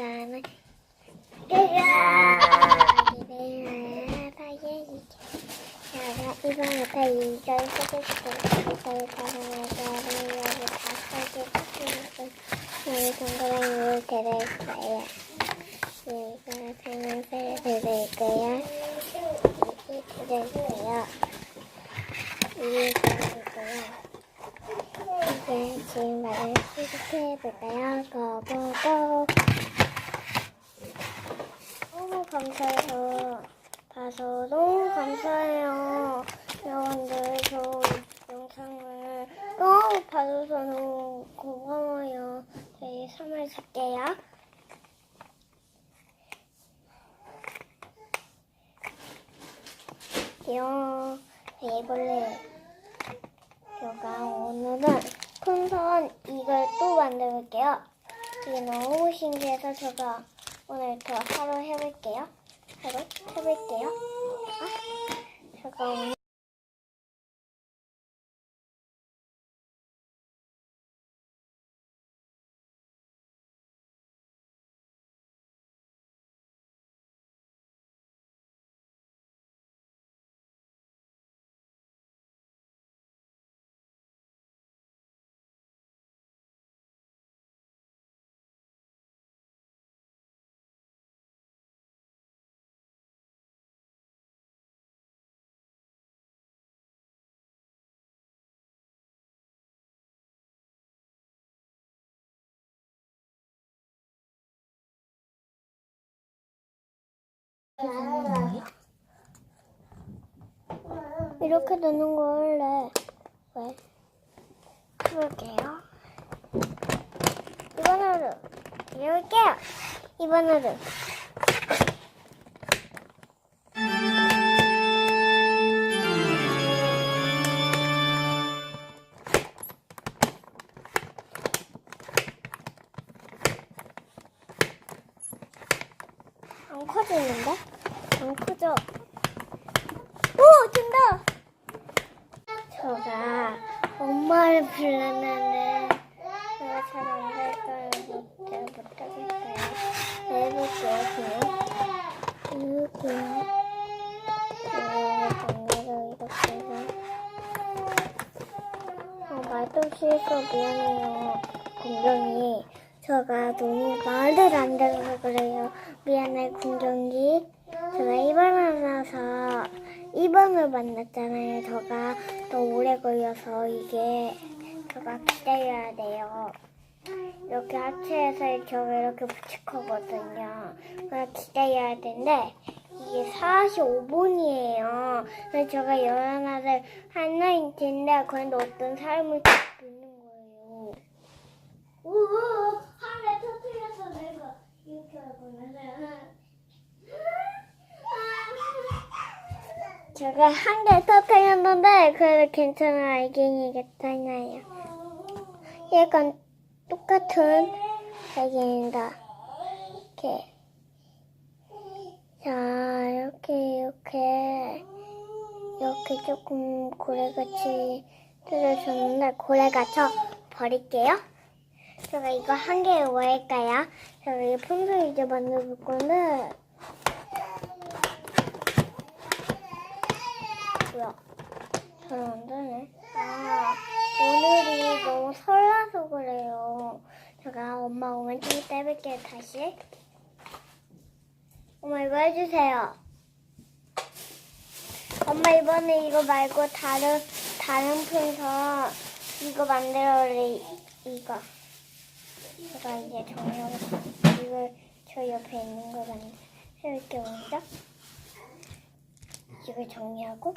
사는 이번부터 이절 쓰겠어. 저희 사랑하는 여기 다섯 개 여기 동그라미를 드릴 거예요. 이거 생명새를 드릴 거예요. 이게 드릴 거예요. 이게 드릴 거예요. 이제 지금 말을 시작해볼까요? 고고고 감사해요. 봐서 너무 감사해요. 여러분들 저 영상을 너무 봐줘서 너무 고마워요. 저희 선물 줄게요. 요 애벌레 제가 오늘은 풍선 이걸 또 만들게요. 이게 너무 신기해서 제가 오늘 더 하루 해볼게요. 하루 해볼게요. 아, 제가 오늘 이렇게 되는 거 원래 왜? 해볼게요. 이번으로 해볼게요. 이번으로 안 커지는데? 안 커져. 오! 된다! 저가 엄마를 불렀는데 제가 잘안 될까요? 못, 잘 못하겠어요. 해볼게요, 이렇게 어, 말도 실수 미안해요. 공경이 제가 너무 말을 안 들어서 그래요. 미안해, 공경이. 제가 입원 하나서 입원을 만났잖아요. 제가 너무 오래 걸려서 이게 제가 기다려야 돼요. 이렇게 하체에서 저가 이렇게 붙일 거거든요. 그래서 기다려야 되는데 이게 45분이에요. 그래서 제가 일어나서 하나인 텐데 그런데 어떤 사람을 붙는 거예요. 오, 하늘 터뜨려서 내가 이렇게 하고 나서 제가 한 개 터뜨렸는데 그래도 괜찮아 알갱이 괜찮아요. 약간 똑같은 알갱이다. 이렇게 자 이렇게 이렇게 이렇게 조금 고래같이 뜯어줬는데 고래가 쳐 버릴게요. 제가 이거 한 개에 뭐 할까요? 제가 이 풍선 이제 만들어볼 건데 뭐야? 잘 안 되네. 아, 오늘이 너무 설라서 그래요. 제가 엄마 오면 좀 이따 해볼게요, 다시. 엄마 이거 해주세요. 엄마 이번에 이거 말고 다른, 다른 풍선 이거 만들어래, 이거. 제가 이제 정리하고, 이걸 저 옆에 있는 거 만들어볼게요, 먼저. 이걸 정리하고